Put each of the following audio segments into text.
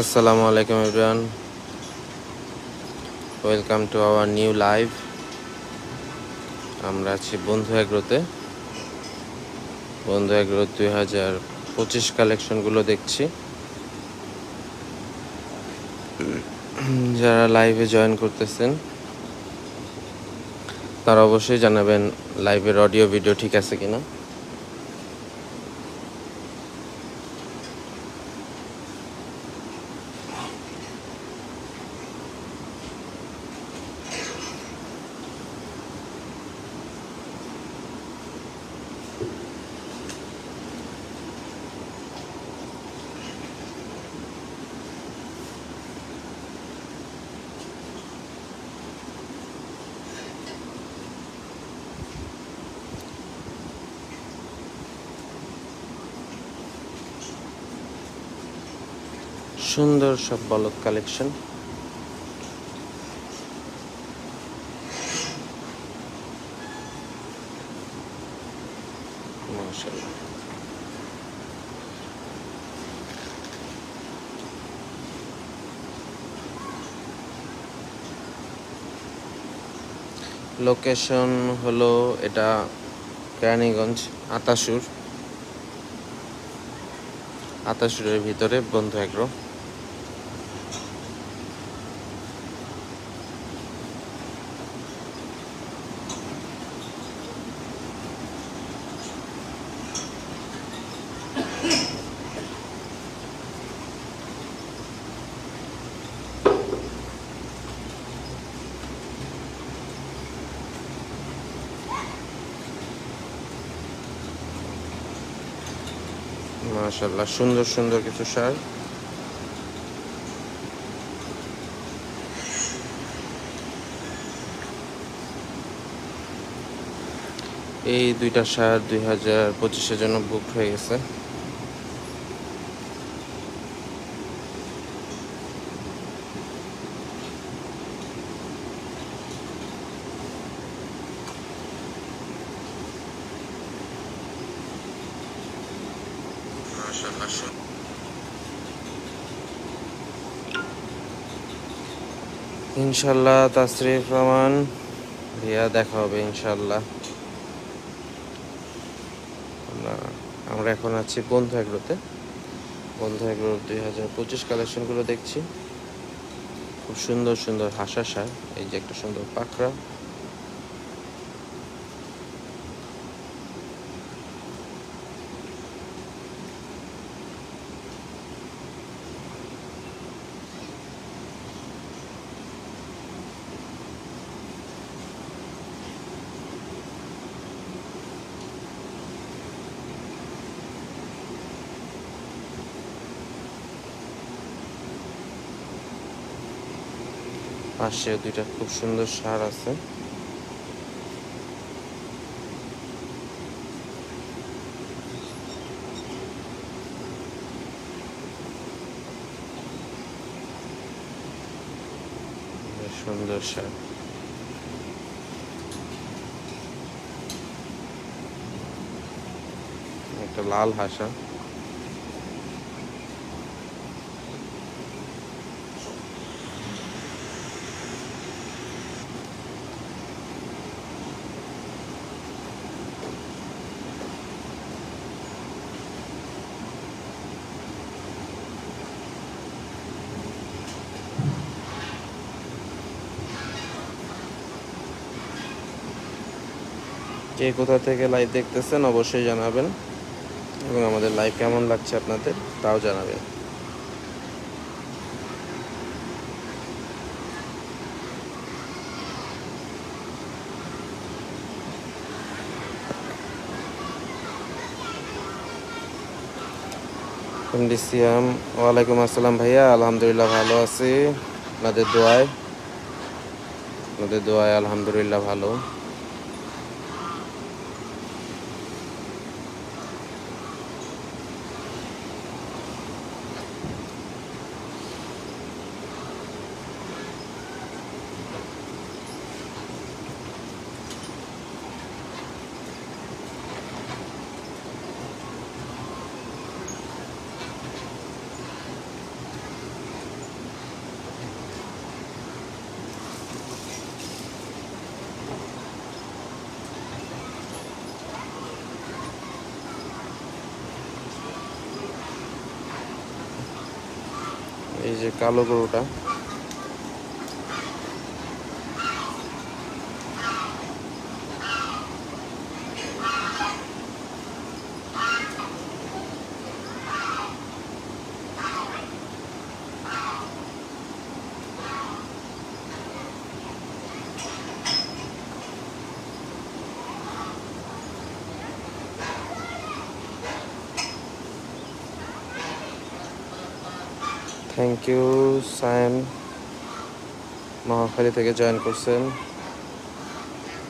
আসসালামু আলাইকুম everyone. Welcome to our new live আমরা আছি বন্ধু এগ্রোতে। বন্ধু এগ্রো দুই হাজার পঁচিশ কালেকশনগুলো দেখছি। যারা লাইভে জয়েন করতেছেন, তারা অবশ্যই জানাবেন লাইভের অডিও ভিডিও ঠিক আছে কিনা। সুন্দর সব বলক কালেকশন লোকেশন হলো এটা কেরানীগঞ্জ আতাসুর। আতাসুরের ভিতরে বন্ধু এগ্রো মাশাল্লাহ সুন্দর সুন্দর কিছু সার এই দুইটা সার দুই হাজার পঁচিশের জন্য বুক হয়ে গেছে। ইনশাল্লাহ তাসরিফ রহমান। ভাইয়া দেখা হবে ইনশাল্লাহ আমরা এখন আছি বন্ধু এগ্রোতে বন্ধু এগ্রো দুই হাজার পঁচিশ কালেকশনগুলো দেখছি। খুব সুন্দর সুন্দর হাসাশার এই যে একটা সুন্দর পাখরা পাশে দুইটা খুব সুন্দর সার আছে। সুন্দর সার। একটা লাল হাসা। কে কোথা থেকে লাইভ দেখতেছেন অবশ্যই জানাবেন। এবং আমাদের লাইভ কেমন লাগছে আপনাদের, তাও জানাবেন। সিয়াম, ওয়ালাইকুম আসসালাম ভাইয়া, আলহামদুলিল্লাহ ভালো আছি। আপনাদের দোয়ায় আপনাদের দোয়ায় আলহামদুলিল্লাহ ভালো। যে কালো গরুটা। থ্যাংক ইউ সায়েম মহাখালী থেকে জয়েন করছেন।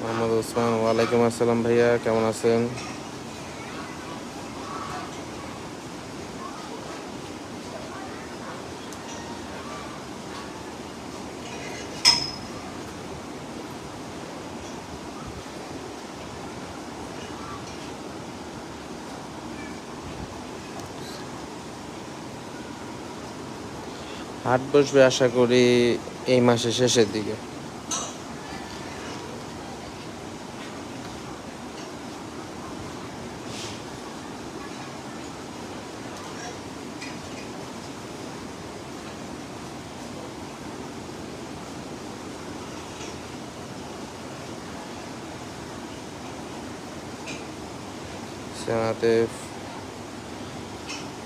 মোহাম্মদ ওসমান ওয়ালাইকুম আসসালাম ভাইয়া কেমন আছেন? হাট বসবে আশা করি এই মাসের শেষের দিকে।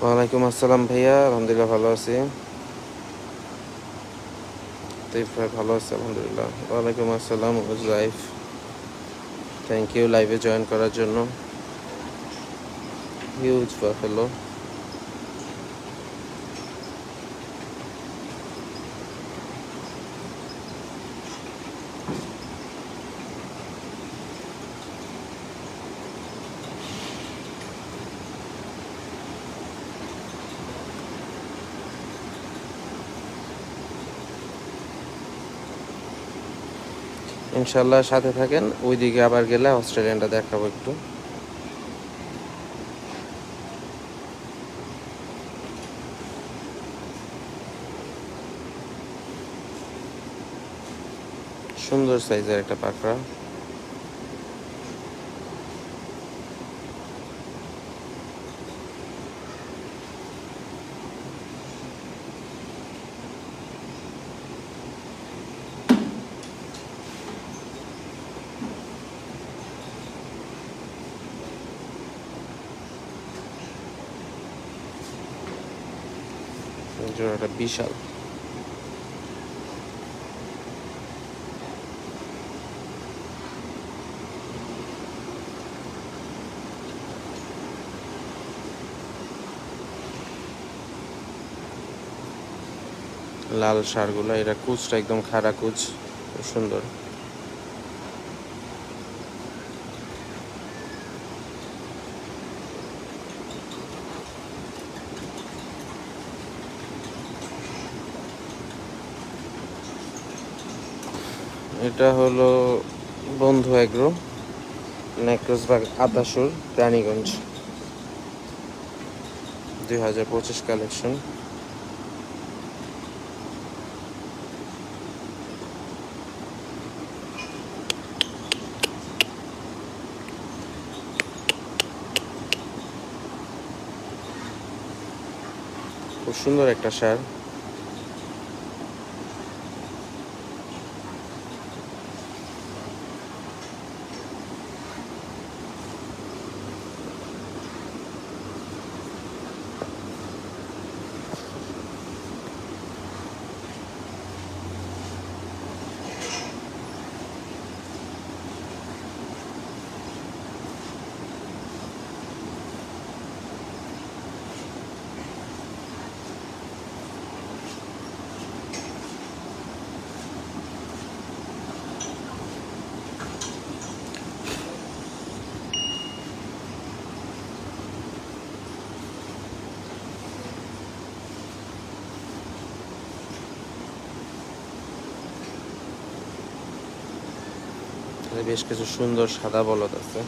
ওয়ালাইকুম আসসালাম ভাইয়া আলহামদুলিল্লাহ ভালো আছি। লতিফ ভাই ভালো আছে, আলহামদুলিল্লাহ। ওয়ালাইকুম আসসালাম লাইফ থ্যাংক ইউ লাইভে জয়েন করার জন্য। হিউজ বাফেলো ইনশাল্লাহ সাথে থাকেন। ওইদিকে আবার গেলে অস্ট্রেলিয়ানটা দেখাবো একটু। সুন্দর সাইজের একটা পাকড়া। জোড়াটা বিশাল। লাল সারগুলো এটা কুচটা একদম খাড়া কুচ সুন্দর। এটা হলো বন্ধু এগ্রো নেক্রোসবাগ আদাসুর, রানীগঞ্জ। দুই হাজার পঁচিশ কালেকশন। খুব সুন্দর একটা সার। এখানে বেশ কিছু সুন্দর সাদা বলদ আছে।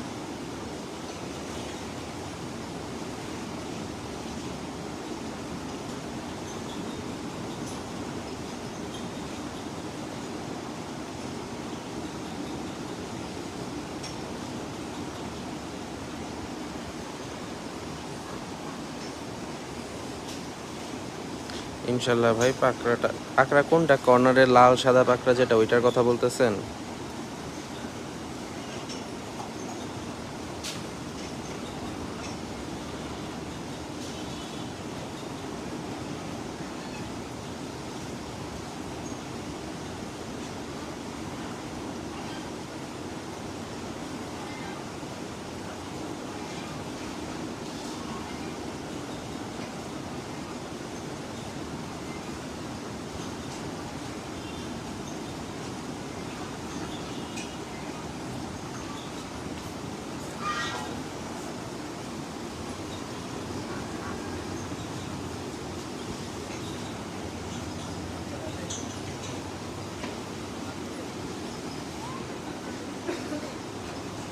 ইনশাল্লাহ ভাই, পাকড়াটা পাকড়া কোনটা? কর্নারের লাল সাদা পাকড়া যেটা, ওইটার কথা বলতেছেন?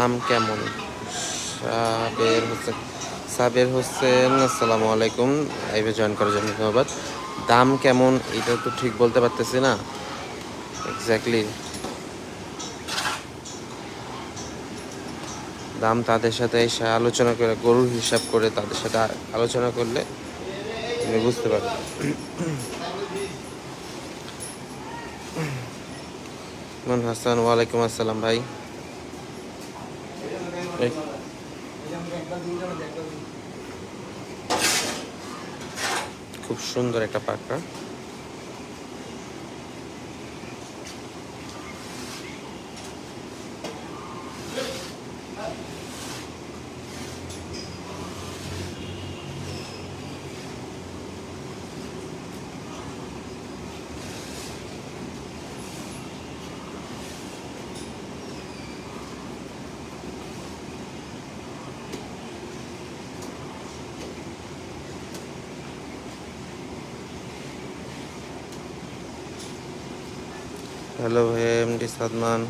দাম কেমন? সাবের হোসেন সাবের হোসেন, আসসালামু আলাইকুম। লাইভে জয়েন করার জন্য ধন্যবাদ। দাম কেমন? এটা তো ঠিক বলতে পারতেছি না। এক্স্যাক্টলি দাম তাদের সাথে এসে আলোচনা করে, গরুর হিসাব করে তাদের সাথে আলোচনা করলে তুমি বুঝতে পারবে। হাসান, ওয়ালাইকুম আসসালাম ভাই। সুন্দর একটা পাকড়া হ্যালো ভাই এমডি সাদমান।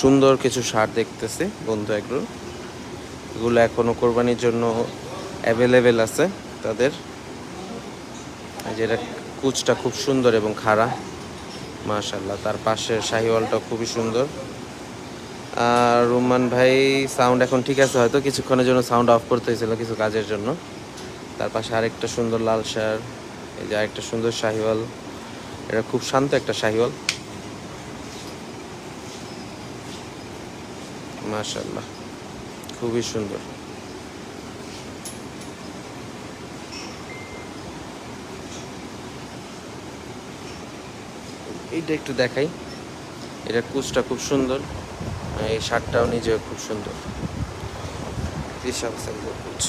সুন্দর কিছু সার দেখতেছি, বন্ধু এগুলো। এগুলো এখনও কোরবানির জন্য অ্যাভেলেবেল আছে তাদের। যেটা কুচটা খুব সুন্দর এবং খাড়া মাশাল্লাহ তার পাশের শাহিওয়ালটা খুবই সুন্দর। আর রুমান ভাই সাউন্ড এখন ঠিক আছে হয়তো, কিছুক্ষণের জন্য সাউন্ড অফ করতে হয়েছিল কিছু কাজের জন্য। তার পাশে আরেকটা সুন্দর লাল শার এই যে আরেকটা সুন্দর শাহিওয়াল। এটা খুব শান্ত একটা শাহিওয়াল। মাশাল্লাহ খুবই সুন্দর। এইটা একটু দেখাই। এটা কুচটা খুব সুন্দর এই শার্টটাও নিজেও খুব সুন্দর। কুচ।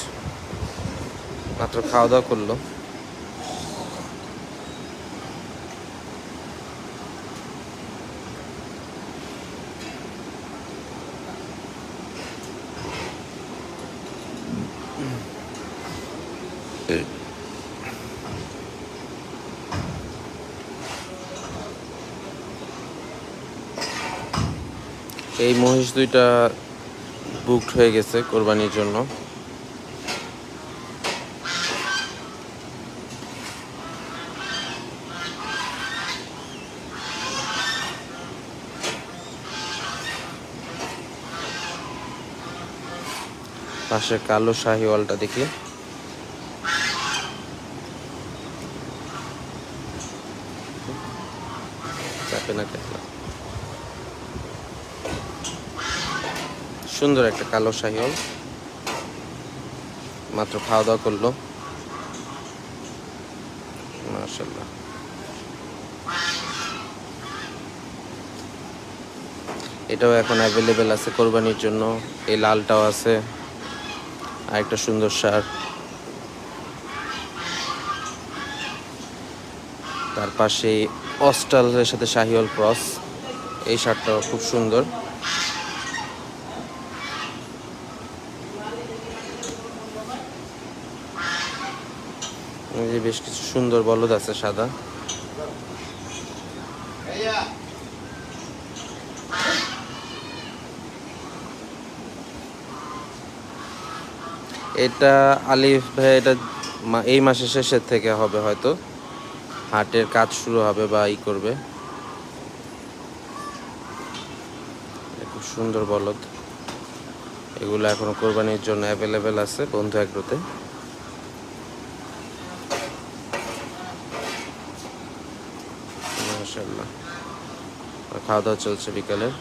মাত্র খাওয়া দাওয়া করল। এই মহিষ দুইটা বুকড হয়ে গেছে কোরবানির জন্য। পাশে কালো শাহিওয়ালটা দেখি। সুন্দর একটা কালো শাহিওয়াল মাত্র খাওয়া দাওয়া করল। মাশাল্লাহ এটাও এখন অ্যাভেলেবেল আছে কোরবানির জন্য। এই লালটাও আছে। আর একটা সুন্দর সার। তার পাশে অস্টালের সাথে শাহিওয়াল ক্রস। এই শার্টটাও খুব সুন্দর। এই বেশ কিছু সুন্দর বলদ আছে সাদা। এটা আলিফ ভাই, এটা এই মাসের শেষের থেকে হবে হয়তো। হাটের কাজ শুরু হবে বা ই করবে। খুব সুন্দর বলদ। এগুলো এখনও কোরবানির জন্য অ্যাভেলেবেল আছে বন্ধু এগ্রোতে। মাশাল্লাহ আর খাওয়া দাওয়া চলছে বিকালের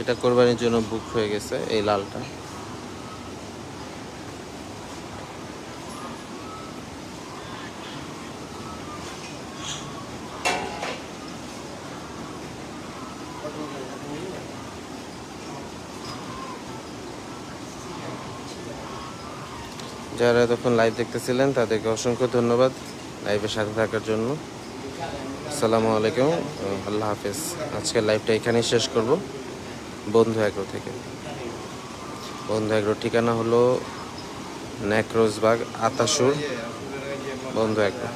এটা কোরবানির জন্য বুক হয়ে গেছে এই লালটা। যারা এতক্ষণ লাইভ দেখতেছিলেন, তাদেরকে অসংখ্য ধন্যবাদ লাইভে সাথে থাকার জন্য। আসসালামু আলাইকুম, আল্লাহ হাফেজ। আজকের লাইভটা এখানেই শেষ করব। বন্ধু এগ্রো থেকে। বন্ধু এগ্রোর ঠিকানা হলো ন্যাক্রোজবাগ আতাসুর। বন্ধু এগ্রো।